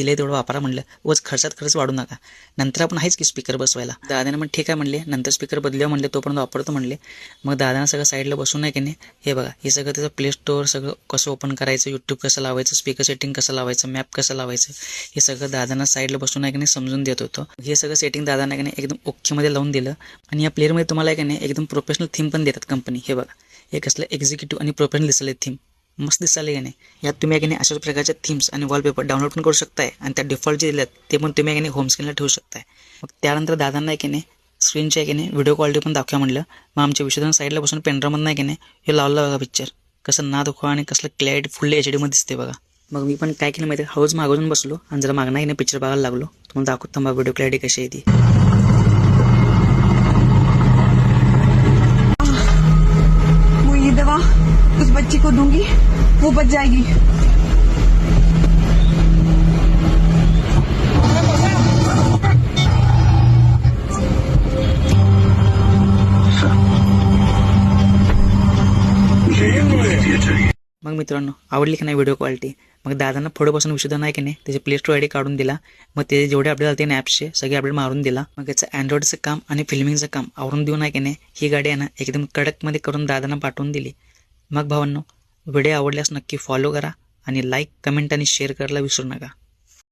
दिले तेवढं वापरा म्हणलं. वच खर्चात खर्च वाढू नका. नंतर आपण आहेच की स्पीकर बसवायला. दादाने मग ठीक आहे म्हणले. नंतर स्पीकर बदलूया म्हणले तोपर्यंत वापरतो म्हणले. मग दादानं सगळं साईडला बसून नाही की नाही हे बघा हे सगळं त्याचं प्ले स्टोअर सगळं कसं ओपन करायचं यूट्यूब कसं लावायचं स्पीकर सेटिंग कसं लावायचं मॅप कसं लावायचं हे सगळं दादांना साईडला बसून आहे की नाही समजून देत होतो. हे सगळं सेटिंग दादांना की नाही एकदम ओकेमध्ये लावून दिलं. आणि या प्लेअरमध्ये तुम्हाला आहे की नाही एकदम प्रोफेशनल थीम पण देतात कंपनी हे बघा हे कसलं एक्झिक्युटिव्ह आणि प्रोफेशनल दिसले थीम मस्त दिसायला की नाही यात तुम्ही की नाही अशाच प्रकारच्या थीम्स आणि वॉलपेपर डाउनलोड पण करू शकताय आणि त्या डिफॉल्ट जे दिलेत ते पण तुम्ही की नाही होम स्क्रीनला ठेवू शकताय. मग त्यानंतर दादांना की नाही स्क्रीनच्या की नाही व्हिडिओ क्वालिटी पण दाखवा म्हणलं. मग आमच्या विश्वधन साईडला बसून पेंड्रामधून नाही की नाही हे लावलं बघा पिक्चर कसं ना दुखवा आणि कसलं क्लॅरिटी फुल्ली एच डीमध्ये दिसते बघा. मग मी पण काय केलं माहिती आहे हळूच मागवून बसलो आणि जरा मागणार की नाही पिक्चर बघायला लागलो. तुम्हाला दाखवतो थांबा व्हिडिओ क्लॅरिटी कशी आहे ती वो ये दवा उस बच्ची को दूंगी वो बच जाएगी। मग मित्रांनो आवडली की नाही व्हिडिओ क्वालिटी मग दादांना पुढे बसून विषय नाही की नाही त्याचे प्ले स्टोर आय काढून दिला. मग ते जेवढे अपडेट झाले ॲप्सचे सगळे अपडेट मारून दिला. मग याचं अँड्रॉइडचं काम आणि फिल्मिंगचं काम आवरून देऊन नाही की नाही ही गाडी आहे ना एकदम कडकमध्ये करून दादांना पाठवून दिली. मग भावांनो व्हिडिओ आवडल्यास नक्की फॉलो करा आणि लाईक कमेंट आणि शेअर करायला विसरू नका.